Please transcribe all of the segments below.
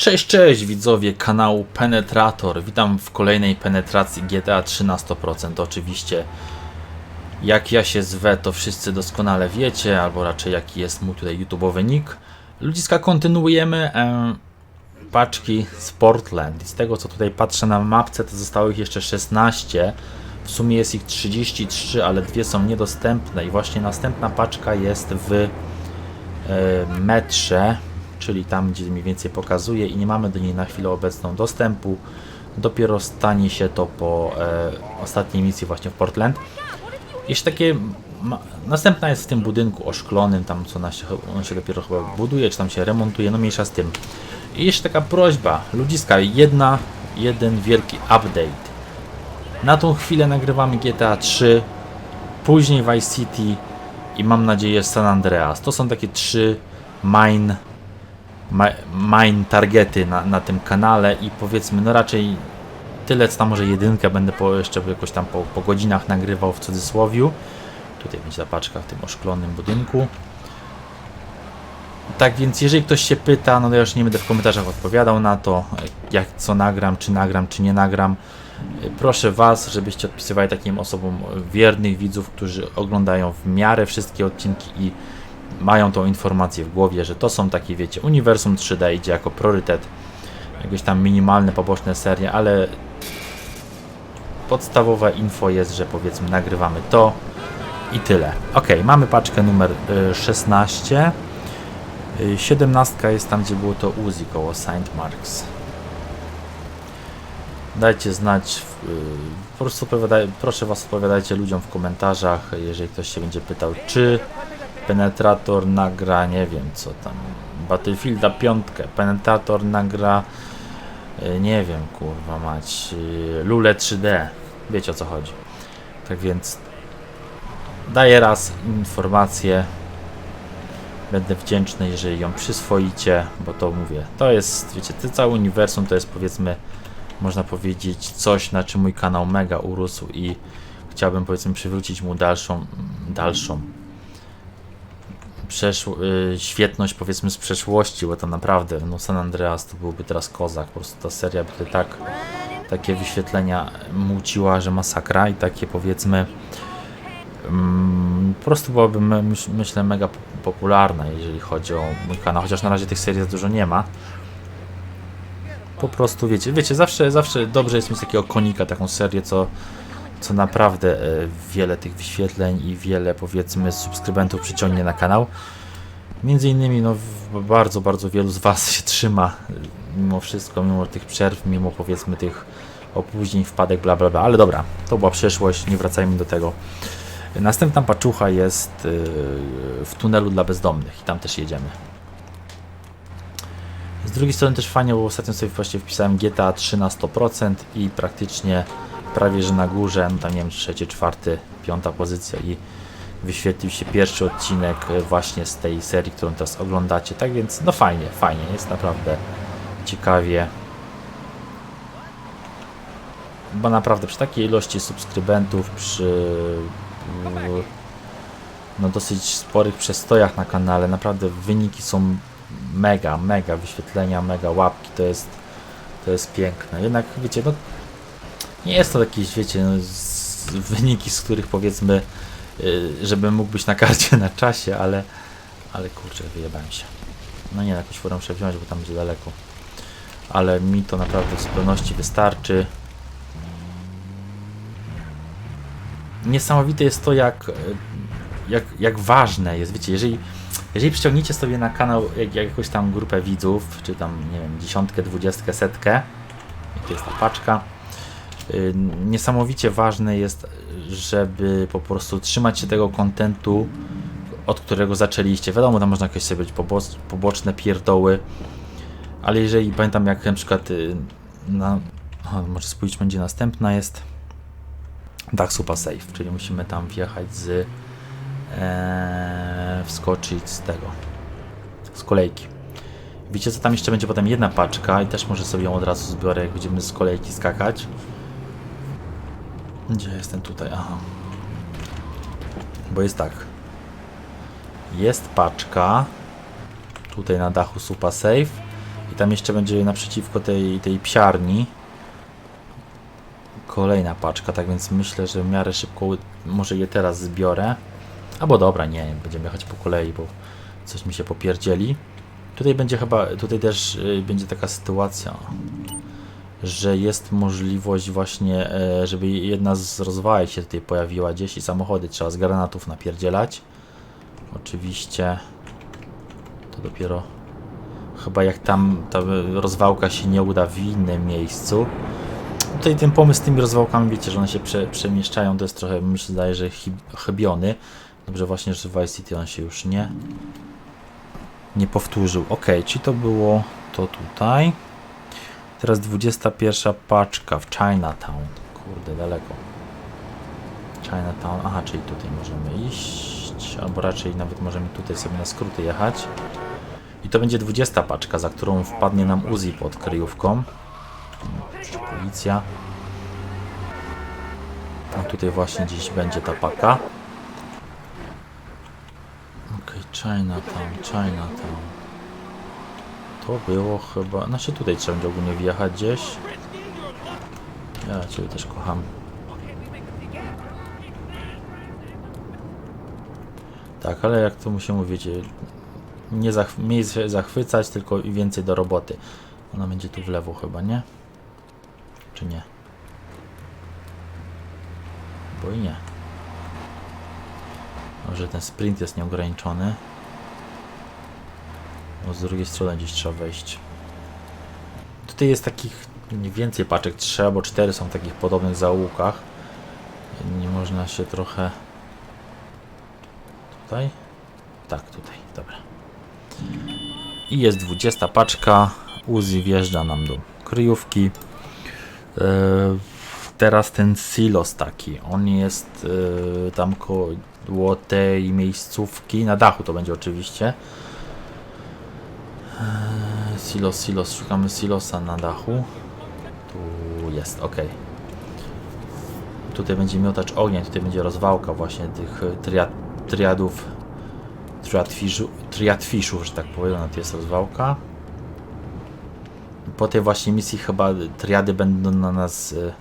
Cześć, cześć widzowie kanału Penetrator. Witam w kolejnej penetracji GTA 3 na 100%. Oczywiście, jak ja się zwę, to wszyscy doskonale wiecie, albo raczej jaki jest mój tutaj YouTube'owy nick. Ludziska, kontynuujemy em, paczki z Portland. I z tego co tutaj patrzę na mapce, to zostało ich jeszcze 16. W sumie jest ich 33, ale dwie są niedostępne. I właśnie następna paczka jest w e, metrze, czyli tam, gdzie mniej więcej pokazuje i nie mamy do niej na chwilę obecną dostępu. Dopiero stanie się to po e, ostatniej misji właśnie w Portland. Jeszcze takie, ma, następna jest w tym budynku oszklonym, tam co ona się, on się dopiero chyba buduje, czy tam się remontuje, no mniejsza z tym. I jeszcze taka prośba, ludziska, jedna, jeden wielki update. Na tą chwilę nagrywamy GTA 3, później Vice City i mam nadzieję San Andreas. To są takie trzy main, ma- main targety na, na tym kanale i powiedzmy, no raczej tyle, co tam może jedynkę będę po, jeszcze jakoś tam po, po godzinach nagrywał w cudzysłowiu. Tutaj będzie ta paczka w tym oszklonym budynku. Tak więc, jeżeli ktoś się pyta, no ja już nie będę w komentarzach odpowiadał na to, jak co nagram, czy nagram, czy nie nagram. Proszę Was, żebyście odpisywali takim osobom wiernych widzów, którzy oglądają w miarę wszystkie odcinki i mają tą informację w głowie, że to są takie, wiecie, uniwersum 3D idzie jako priorytet, jakieś tam minimalne, poboczne serie, ale podstawowe info jest, że powiedzmy nagrywamy to i tyle. Ok, mamy paczkę numer y, 16. Y, 17 jest tam, gdzie było to Uzi koło Saint Marks. Dajcie znać, y, po prostu proszę Was odpowiadajcie ludziom w komentarzach, jeżeli ktoś się będzie pytał, czy Penetrator nagra, nie wiem co tam, Battlefielda 5, Penetrator nagra, y, nie wiem, kurwa mać, y, Lule 3D, wiecie o co chodzi. Tak więc daję raz informację, będę wdzięczny, jeżeli ją przyswoicie, bo to mówię, to jest, wiecie, to całe uniwersum to jest powiedzmy, można powiedzieć, coś, na czym mój kanał mega urósł i chciałbym powiedzmy przywrócić mu dalszą, dalszą przeszł, y, świetność powiedzmy z przeszłości, bo to naprawdę, no San Andreas to byłby teraz kozak, po prostu ta seria by tak, takie wyświetlenia muciła, że masakra i takie powiedzmy mm, po prostu byłaby my, myśl, myślę mega po- popularna, jeżeli chodzi o mój kanał, chociaż na razie tych serii za dużo nie ma. Po prostu wiecie, wiecie, zawsze, zawsze dobrze jest mieć takiego konika, taką serię, co, co naprawdę e, wiele tych wyświetleń i wiele powiedzmy subskrybentów przyciągnie na kanał. Między innymi no, bardzo, bardzo wielu z Was się trzyma e, mimo wszystko, mimo tych przerw, mimo powiedzmy tych opóźnień, wpadek, bla bla bla, ale dobra, to była przeszłość, nie wracajmy do tego. Następna paczucha jest e, w tunelu dla bezdomnych i tam też jedziemy. Z drugiej strony też fajnie, bo ostatnio sobie właśnie wpisałem GTA 3 na 100% i praktycznie prawie że na górze, no tam nie wiem, trzecie, czwarty, piąta pozycja i wyświetlił się pierwszy odcinek e, właśnie z tej serii, którą teraz oglądacie. Tak więc, no fajnie, fajnie, jest naprawdę ciekawie. Bo naprawdę przy takiej ilości subskrybentów, przy w- no dosyć sporych przestojach na kanale, naprawdę wyniki są mega, mega wyświetlenia, mega łapki, to jest to jest piękne. Jednak wiecie, no nie jest to jakieś, wiecie, no, z, wyniki, z których powiedzmy, y, żebym mógł być na karcie na czasie, ale ale kurczę, wyjebałem się. No nie, jakąś formę muszę wziąć, bo tam będzie daleko. Ale mi to naprawdę w zupełności wystarczy. Niesamowite jest to, jak, y, jak, jak ważne jest, wiecie, jeżeli jeżeli przyciągniecie sobie na kanał jak, jak jakąś tam grupę widzów, czy tam, nie wiem, dziesiątkę, dwudziestkę, setkę, i jest ta paczka, niesamowicie ważne jest, żeby po prostu trzymać się tego kontentu, od którego zaczęliście. Wiadomo, tam można jakieś sobie być pobo- poboczne pierdoły, ale jeżeli pamiętam, jak na przykład y, na, o, może spójrzmy, gdzie następna jest Dach Supa Safe, czyli musimy tam wjechać z Eee, wskoczyć z tego z kolejki. Wiecie co tam jeszcze będzie potem jedna paczka i też może sobie ją od razu zbiorę jak będziemy z kolejki skakać. Gdzie jestem tutaj? Aha. Bo jest tak. Jest paczka tutaj na dachu Supa Safe i tam jeszcze będzie naprzeciwko tej, tej psiarni kolejna paczka, tak więc myślę, że w miarę szybko może je teraz zbiorę. Albo dobra, nie, będziemy jechać po kolei, bo coś mi się popierdzieli. Tutaj będzie chyba, tutaj też y, będzie taka sytuacja, że jest możliwość właśnie, e, żeby jedna z rozwałek się tutaj pojawiła gdzieś i samochody trzeba z granatów napierdzielać. Oczywiście to dopiero chyba jak tam ta rozwałka się nie uda w innym miejscu. Tutaj ten pomysł z tymi rozwałkami, wiecie, że one się prze, przemieszczają, to jest trochę, mi się zdaje, że chyb- chybiony. Dobrze właśnie, że w Vice City on się już nie nie powtórzył. Ok, czyli to było to tutaj. Teraz 21 paczka w Chinatown. Kurde, daleko. Chinatown, aha, czyli tutaj możemy iść, albo raczej nawet możemy tutaj sobie na skróty jechać. I to będzie 20 paczka, za którą wpadnie nam Uzi pod kryjówką. Policja. A tutaj właśnie gdzieś będzie ta paka. Okej, Chinatown, Chinatown. To było chyba... Znaczy tutaj trzeba będzie ogólnie wjechać gdzieś. Ja Ciebie też kocham. Tak, ale jak to mu się mówi, wiecie, nie zach mniej się zachwycać, tylko więcej do roboty. Ona będzie tu w lewo chyba, nie? Czy nie? Bo i nie. Może ten sprint jest nieograniczony. Bo z drugiej strony gdzieś trzeba wejść. Tutaj jest takich mniej więcej paczek, 3 albo 4 są w takich podobnych zaułkach. Nie można się trochę... Tutaj? Tak, tutaj, dobra. I jest 20 paczka. Uzi wjeżdża nam do kryjówki. Eee, teraz ten silos taki, on jest eee, tam koło tej miejscówki, na dachu to będzie oczywiście. Eee, silos, silos, szukamy silosa na dachu. Tu jest, ok. Tutaj będzie miotacz ognia, tutaj będzie rozwałka właśnie tych e, triad, triadów, triadfiszu, triadfiszów, że tak powiem, no to jest rozwałka. Po tej właśnie misji chyba triady będą na nas e,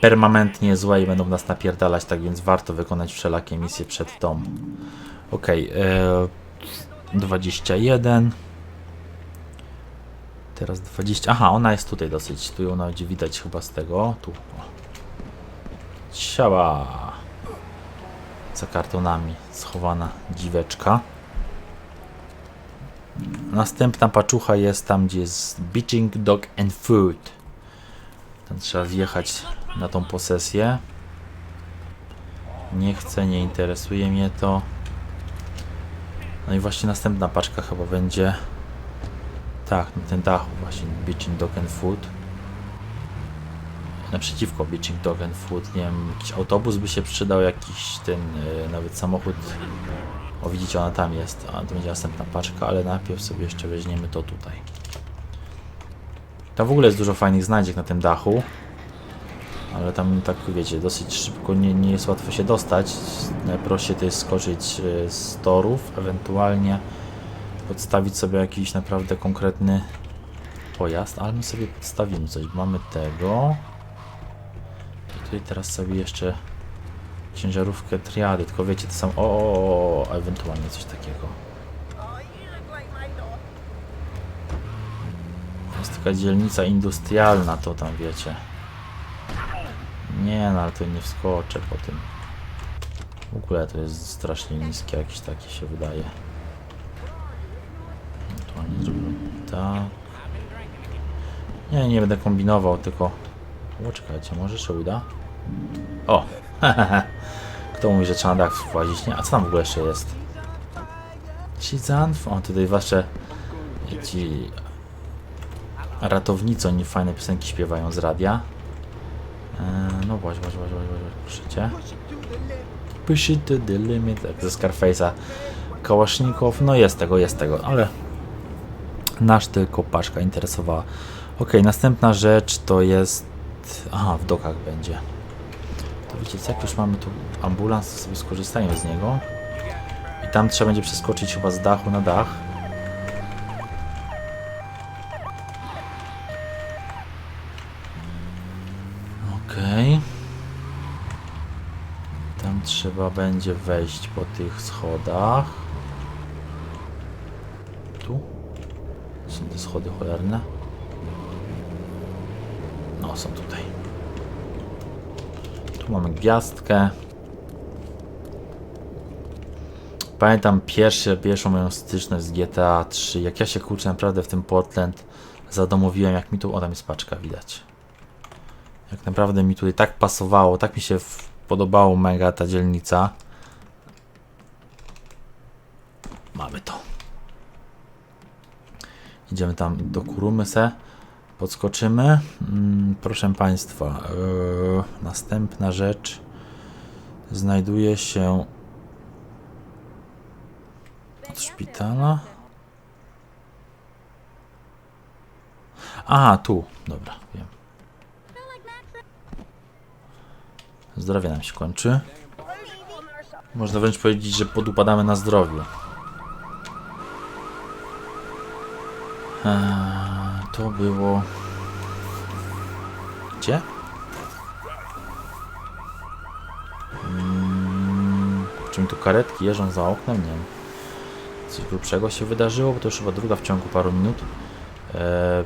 permanentnie złe i będą nas napierdalać, tak więc warto wykonać wszelakie misje przed tą. Ok, e, 21. Teraz 20. Aha, ona jest tutaj dosyć. Tu ją nawet widać chyba z tego. Tu. O. Siała. Za kartonami schowana dziweczka. Następna paczucha jest tam, gdzie jest Beaching Dog and Food. Tam trzeba wjechać na tą posesję. Nie chcę, nie interesuje mnie to. No i właśnie następna paczka chyba będzie. Tak, na ten dachu właśnie Beaching Dog and Food. Naprzeciwko Beaching Dog and Food, nie wiem, jakiś autobus by się przydał, jakiś ten, e, nawet samochód. O widzicie, ona tam jest, a to będzie następna paczka, ale najpierw sobie jeszcze weźmiemy to tutaj. Tam w ogóle jest dużo fajnych znajdziek na tym dachu. Ale tam tak wiecie, dosyć szybko nie, nie jest łatwo się dostać. Najprościej to jest skoczyć e, z torów, ewentualnie podstawić sobie jakiś naprawdę konkretny pojazd, ale my sobie podstawimy coś. Mamy tego. I tutaj teraz sobie jeszcze ciężarówkę triady, tylko wiecie, to są o, o, o, ewentualnie coś takiego. Jest taka dzielnica industrialna, to tam wiecie. Nie, no ale to nie wskoczę po tym. W ogóle to jest strasznie niskie, jakieś takie się wydaje. Ewentualnie zrobię tak. Nie, nie będę kombinował, tylko... O, czekajcie, może się uda? O! Kto mówi, że trzeba na dach włazić, nie? A co tam w ogóle jeszcze jest? Ci zanf... O, tutaj wasze... Ci... Ratownicy, oni fajne piosenki śpiewają z radia. Eee, no właśnie, właśnie, właśnie, właśnie, proszę cię. Push it to the limit, jak ze Scarface'a. Kałasznikow, no jest tego, jest tego, ale Nasz tylko paczka interesowała. Ok, następna rzecz to jest... Aha, w dokach będzie. To wiecie co, jak już mamy tu ambulans, to sobie skorzystajmy z niego. I tam trzeba będzie przeskoczyć chyba z dachu na dach. Okej. Okay. Tam trzeba będzie wejść po tych schodach. Są te schody cholerne? No, są tutaj. Tu mamy gwiazdkę. Pamiętam pierwsze, pierwszą moją styczność z GTA 3. Jak ja się kurczę naprawdę w tym Portland zadomowiłem, jak mi tu, o tam jest paczka widać. Jak naprawdę mi tutaj tak pasowało, tak mi się podobało mega ta dzielnica. Mamy to. Idziemy tam do Kurumy se. Podskoczymy. Mm, proszę Państwa, yy, następna rzecz znajduje się od szpitala. A, tu. Dobra, wiem. Zdrowie nam się kończy. Można wręcz powiedzieć, że podupadamy na zdrowiu. Eee, to było... Gdzie? Mm, czy mi tu karetki jeżdżą za oknem? Nie wiem. Coś grubszego się wydarzyło, bo to już chyba druga w ciągu paru minut. Eee,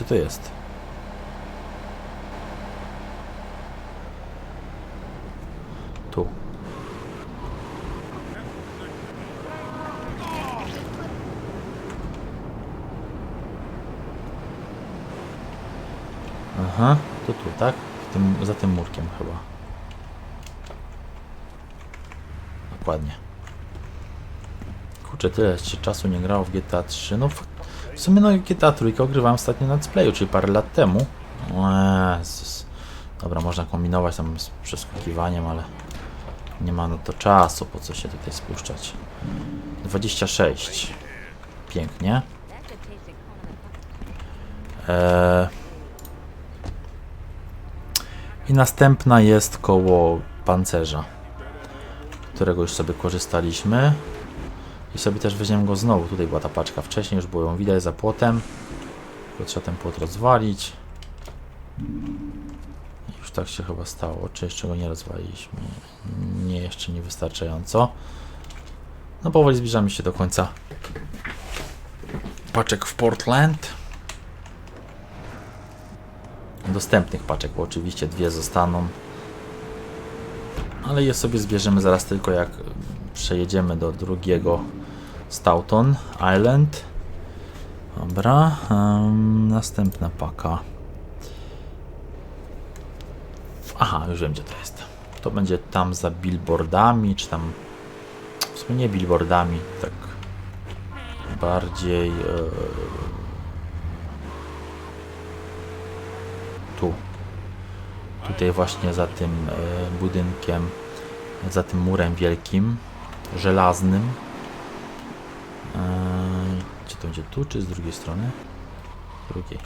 Gdzie to jest? Tu. Aha, to tu, tak? Tym, za tym murkiem chyba. Dokładnie. Kurczę, tyle się czasu nie grało w GTA 3. No w, sumie no GTA 3 ogrywałem ostatnio na displayu, czyli parę lat temu. Jezus. Dobra, można kombinować tam z przeskakiwaniem, ale nie ma na to czasu, po co się tutaj spuszczać. 26. Pięknie. Eee, I następna jest koło pancerza, którego już sobie korzystaliśmy. I sobie też weźmiemy go znowu. Tutaj była ta paczka wcześniej, już było ją widać za płotem. Tylko trzeba ten płot rozwalić. Już tak się chyba stało. Czy jeszcze go nie rozwaliliśmy? Nie, jeszcze nie wystarczająco. No powoli zbliżamy się do końca paczek w Portland. Dostępnych paczek, bo oczywiście dwie zostaną. Ale je sobie zbierzemy zaraz tylko jak przejedziemy do drugiego Stoughton Island. Dobra, em, następna paka. Aha, już wiem gdzie to jest. To będzie tam za billboardami, czy tam w sumie nie billboardami, tak bardziej e, tu. Tutaj właśnie za tym e, budynkiem, za tym murem wielkim, żelaznym. Eee, Czy to będzie tu, czy z drugiej strony? Drugiej.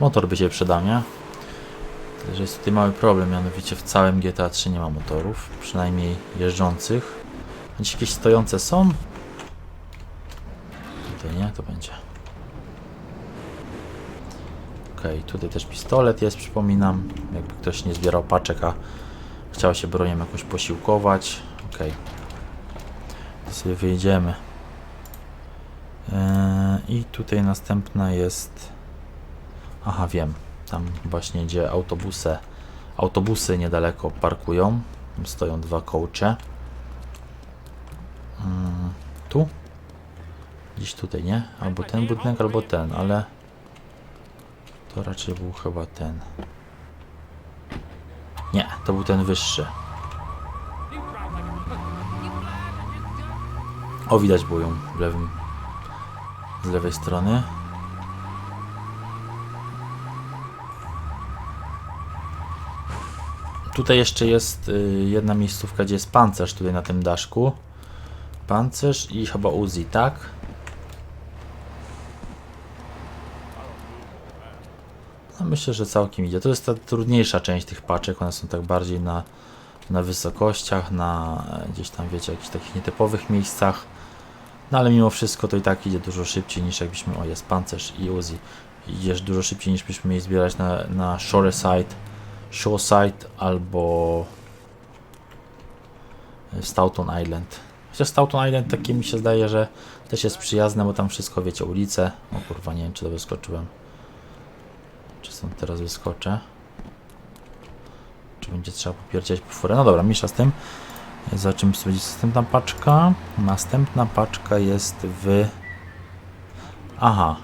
Motor by się przydał, nie? Tyle, że jest tutaj mały problem, mianowicie w całym GTA 3 nie ma motorów, przynajmniej jeżdżących. Gdzieś jakieś stojące są? Tutaj nie, to będzie. Okej, tutaj też pistolet jest, przypominam. Jakby ktoś nie zbierał paczek, a chciał się bronią jakoś posiłkować. Okej. To sobie wyjedziemy. Eee, I tutaj następna jest. Aha, wiem. Tam właśnie gdzie autobusy, autobusy niedaleko parkują. Tam stoją dwa kołcze. Mm, tu? Gdzieś tutaj, nie? Albo ten budynek, albo ten, ale to raczej był chyba ten. Nie, to był ten wyższy. O, widać było ją w lewym, z lewej strony. Tutaj jeszcze jest y, jedna miejscówka, gdzie jest pancerz tutaj na tym daszku. Pancerz i chyba Uzi, tak? No myślę, że całkiem idzie. To jest ta trudniejsza część tych paczek. One są tak bardziej na, na wysokościach, na gdzieś tam, wiecie, jakichś takich nietypowych miejscach. No ale mimo wszystko to i tak idzie dużo szybciej niż jakbyśmy... O, jest pancerz i Uzi. idziesz dużo szybciej niż byśmy mieli zbierać na, na Shoreside, Shoreside albo w Stoughton Island. Chociaż Stoughton Island takie mi się zdaje, że też jest przyjazne, bo tam wszystko wiecie, ulice. O kurwa, nie wiem czy to wyskoczyłem. Stąd teraz wyskoczę? Czy będzie trzeba popierdziać po furę? No dobra, misza z tym. Zobaczymy, co będzie następna paczka. Następna paczka jest w... Aha.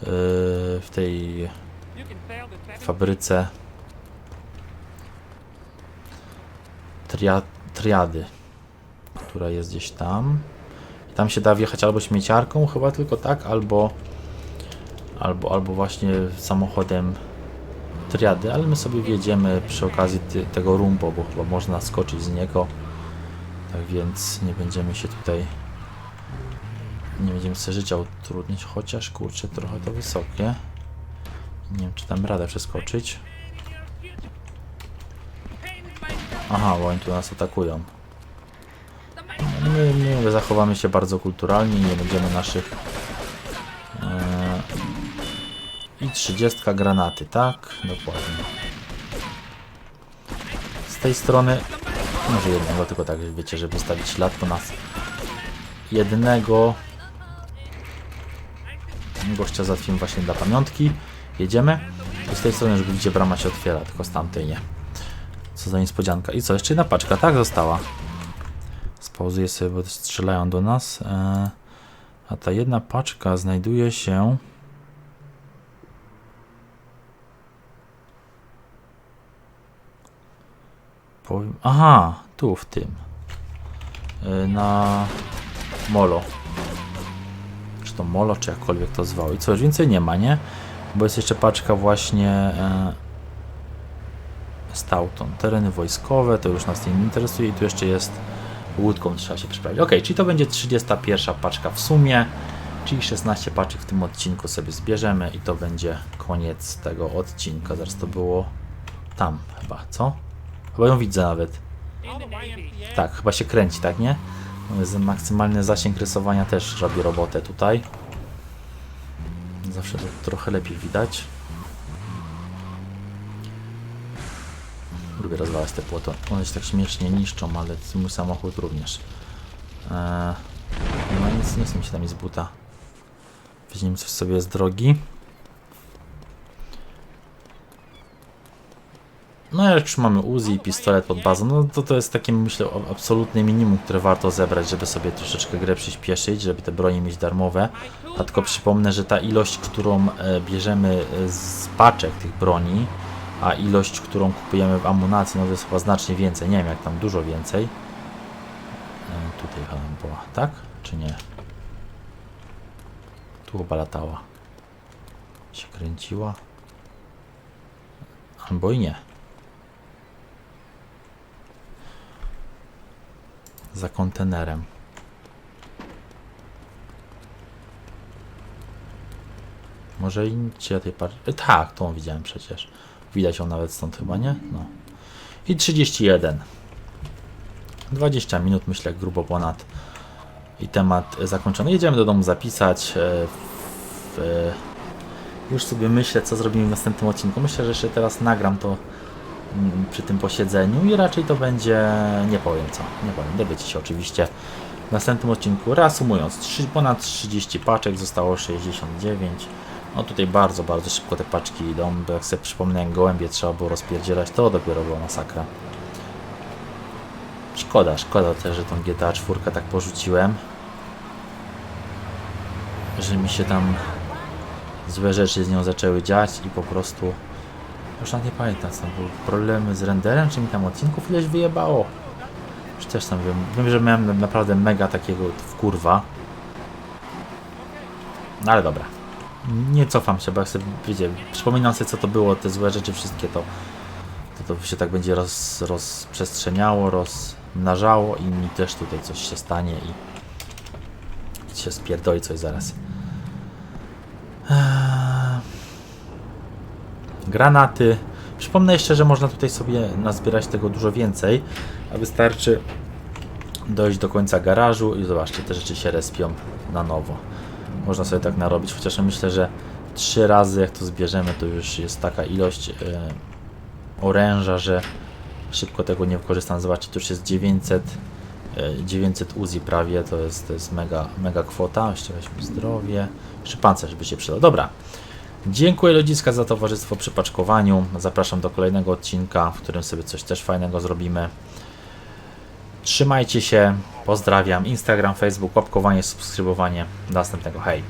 Yy, w tej fabryce tria, triady, która jest gdzieś tam. I tam się da wjechać albo śmieciarką, chyba tylko tak, albo albo, albo właśnie samochodem triady, ale my sobie wjedziemy przy okazji tego rumbo, bo chyba można skoczyć z niego. Tak więc nie będziemy się tutaj nie będziemy sobie życia utrudnić, chociaż kurczę trochę to wysokie. Nie wiem czy tam radę przeskoczyć. Aha, bo oni tu nas atakują. My, my zachowamy się bardzo kulturalnie nie będziemy naszych... I 30 granaty, tak? Dokładnie. Z tej strony... Może jednego, tylko tak, wiecie, żeby wystawić ślad, to nas jednego gościa załatwimy właśnie dla pamiątki. Jedziemy. I z tej strony już widzicie brama się otwiera, tylko z tamtej nie. Co za niespodzianka. I co, jeszcze jedna paczka, tak? Została. Spauzuję sobie, bo strzelają do nas. E, a ta jedna paczka znajduje się... Powiem... Aha, tu w tym. E, na Molo. Czy to Molo, czy jakkolwiek to zwał. I co, już więcej nie ma, nie? Bo jest jeszcze paczka właśnie... E, Stoughton. Tereny wojskowe, to już nas nie interesuje i tu jeszcze jest łódką trzeba się przeprawić. Ok, czyli to będzie 31 paczka w sumie, czyli 16 paczek w tym odcinku sobie zbierzemy i to będzie koniec tego odcinka. Zaraz to było tam chyba, co? Chyba ją widzę nawet. Tak, chyba się kręci, tak nie? Maksymalny zasięg rysowania też robi robotę tutaj. Zawsze to trochę lepiej widać. Lubię rozwalać te płoto. One się tak śmiesznie niszczą, ale mój samochód również. Eee, nie ma nic, nie chcę mi się tam z buta. Weźmiemy coś sobie z drogi. No jak już mamy Uzi i pistolet pod bazą, no to to jest takie myślę absolutne minimum, które warto zebrać, żeby sobie troszeczkę grę przyspieszyć, żeby te bronie mieć darmowe. A tylko przypomnę, że ta ilość, którą e, bierzemy e, z paczek tych broni, a ilość, którą kupujemy w amunicji, no to jest chyba znacznie więcej. Nie wiem jak tam dużo więcej. E, tutaj chyba była, tak? Czy nie? Tu chyba latała. Się kręciła. Albo i nie. Za kontenerem. Może i czy ja tej par... e, Tak, tą widziałem przecież. Widać ją nawet stąd chyba, nie? No. I 31. 20 minut, myślę, grubo ponad. I temat zakończony. Jedziemy do domu zapisać. e, W, e, już sobie myślę, co zrobimy w następnym odcinku. Myślę, że jeszcze teraz nagram to przy tym posiedzeniu i raczej to będzie, nie powiem co, nie powiem, dowiecie się oczywiście w następnym odcinku. Reasumując, trzy, ponad 30 paczek, zostało 69. No tutaj bardzo, bardzo szybko te paczki idą, bo jak sobie przypomniałem, gołębie trzeba było rozpierdzielać, to dopiero była masakra. Szkoda, szkoda też, że tą GTA 4 tak porzuciłem. Że mi się tam złe rzeczy z nią zaczęły dziać i po prostu już nawet nie pamiętam co były problemy z renderem, czy mi tam odcinków ileś wyjebało. Już też tam wiem, wiem, że miałem naprawdę mega takiego wkurwa. No ale dobra. Nie cofam się, bo jak sobie, wiecie, przypominam sobie co to było, te złe rzeczy wszystkie to to, to się tak będzie roz, rozprzestrzeniało, rozmnażało i mi też tutaj coś się stanie i się spierdoli coś zaraz. Eee, Granaty. Przypomnę jeszcze, że można tutaj sobie nazbierać tego dużo więcej, a wystarczy dojść do końca garażu i zobaczcie, te rzeczy się respią na nowo. Można sobie tak narobić, chociaż myślę, że trzy razy, jak to zbierzemy, to już jest taka ilość e, oręża, że szybko tego nie wykorzystam. Zobaczcie, to już jest 900, e, 900 Uzi prawie, to jest, to jest mega, mega kwota. Jeszcze zdrowie, jeszcze pancerz by się przydał. Dobra. Dziękuję ludziska za towarzystwo przy paczkowaniu. Zapraszam do kolejnego odcinka, w którym sobie coś też fajnego zrobimy. Trzymajcie się, pozdrawiam. Instagram, Facebook, łapkowanie, subskrybowanie. Do następnego, hej.